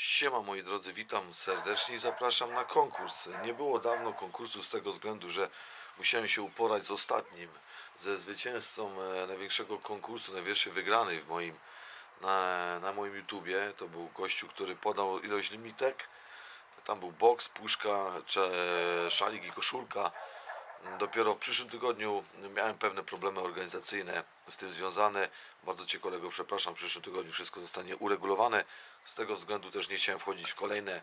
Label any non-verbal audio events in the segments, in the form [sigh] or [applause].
Siema moi drodzy, witam serdecznie i zapraszam na konkurs. Nie było dawno konkursu z tego względu, że musiałem się uporać z ostatnim, ze zwycięzcą e, największego konkursu, najwyższej wygranej w moim, na, na moim YouTubie. To był gościu, który podał ilość limitek. Tam był boks, puszka, szalik i koszulka. Dopiero w przyszłym tygodniu miałem pewne problemy organizacyjne z tym związane. Bardzo Cię kolego przepraszam, w przyszłym tygodniu wszystko zostanie uregulowane. Z tego względu też nie chciałem wchodzić w kolejne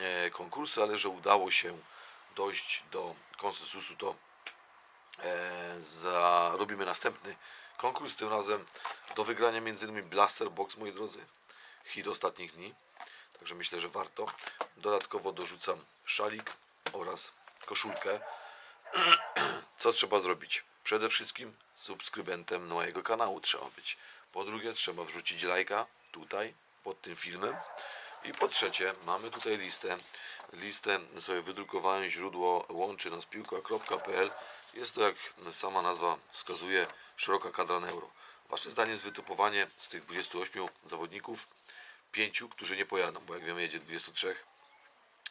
e, konkursy, ale że udało się dojść do konsensusu, to e, za, robimy następny konkurs. Tym razem do wygrania m.in. Blaster Box, moi drodzy. Hit ostatnich dni. Także myślę, że warto. Dodatkowo dorzucam szalik oraz koszulkę. [clears throat] Co trzeba zrobić? Przede wszystkim subskrybentem mojego kanału trzeba być. Po drugie, trzeba wrzucić lajka tutaj, pod tym filmem. I po trzecie, mamy tutaj listę. Listę sobie wydrukowałem, źródło łączy nas piłka.pl. Jest to, jak sama nazwa wskazuje, szeroka kadra na euro. Wasze zdanie jest wytypowanie z tych 28 zawodników, pięciu, którzy nie pojadą, bo jak wiemy jedzie 23,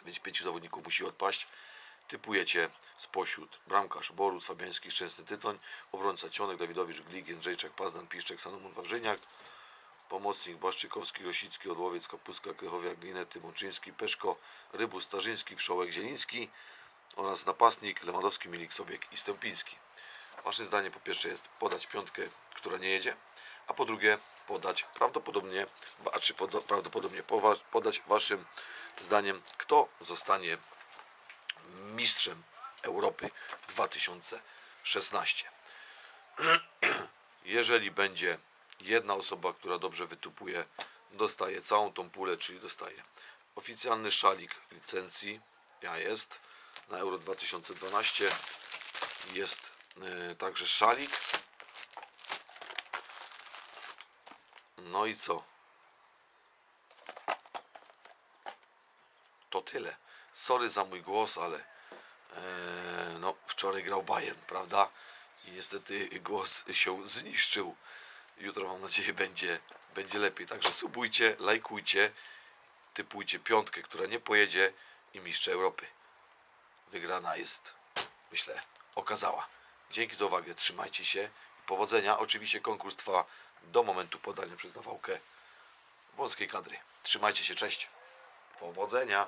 więc pięciu zawodników musi odpaść. Typujecie spośród bramkarz Borut, Fabiański, Szczęsny Tytoń, obrońca Cionek, Dawidowicz, Glik, Jędrzejczak, Pazdan, Piszczek, Salomon Wawrzyniak, pomocnik Błaszczykowski, Rosicki, Odłowiec, Kapustka, Krychowiak, Glinety, Mączyński, Peszko, Rybus, Starzyński, Wszołek, Zieliński oraz napastnik Lewandowski, Milik, Sobiek i Stępiński. Wasze zdanie po pierwsze jest podać piątkę, która nie jedzie, a po drugie podać prawdopodobnie, a czy prawdopodobnie podać waszym zdaniem, kto zostanie mistrzem Europy 2016. [clears throat] Jeżeli będzie jedna osoba, która dobrze wytupuje, dostaje całą tą pulę, czyli dostaje oficjalny szalik licencji, ja jest, na Euro 2012 jest y, także szalik. No i co? To tyle. Sorry za mój głos, ale no, wczoraj grał Bayern, prawda? I niestety głos się zniszczył. Jutro mam nadzieję będzie, będzie lepiej. Także subujcie, lajkujcie, typujcie piątkę, która nie pojedzie i mistrz Europy. Wygrana jest, myślę, okazała. Dzięki za uwagę, trzymajcie się powodzenia. Oczywiście konkurs trwa do momentu podania przez nawałkę wąskiej kadry. Trzymajcie się, cześć. Powodzenia.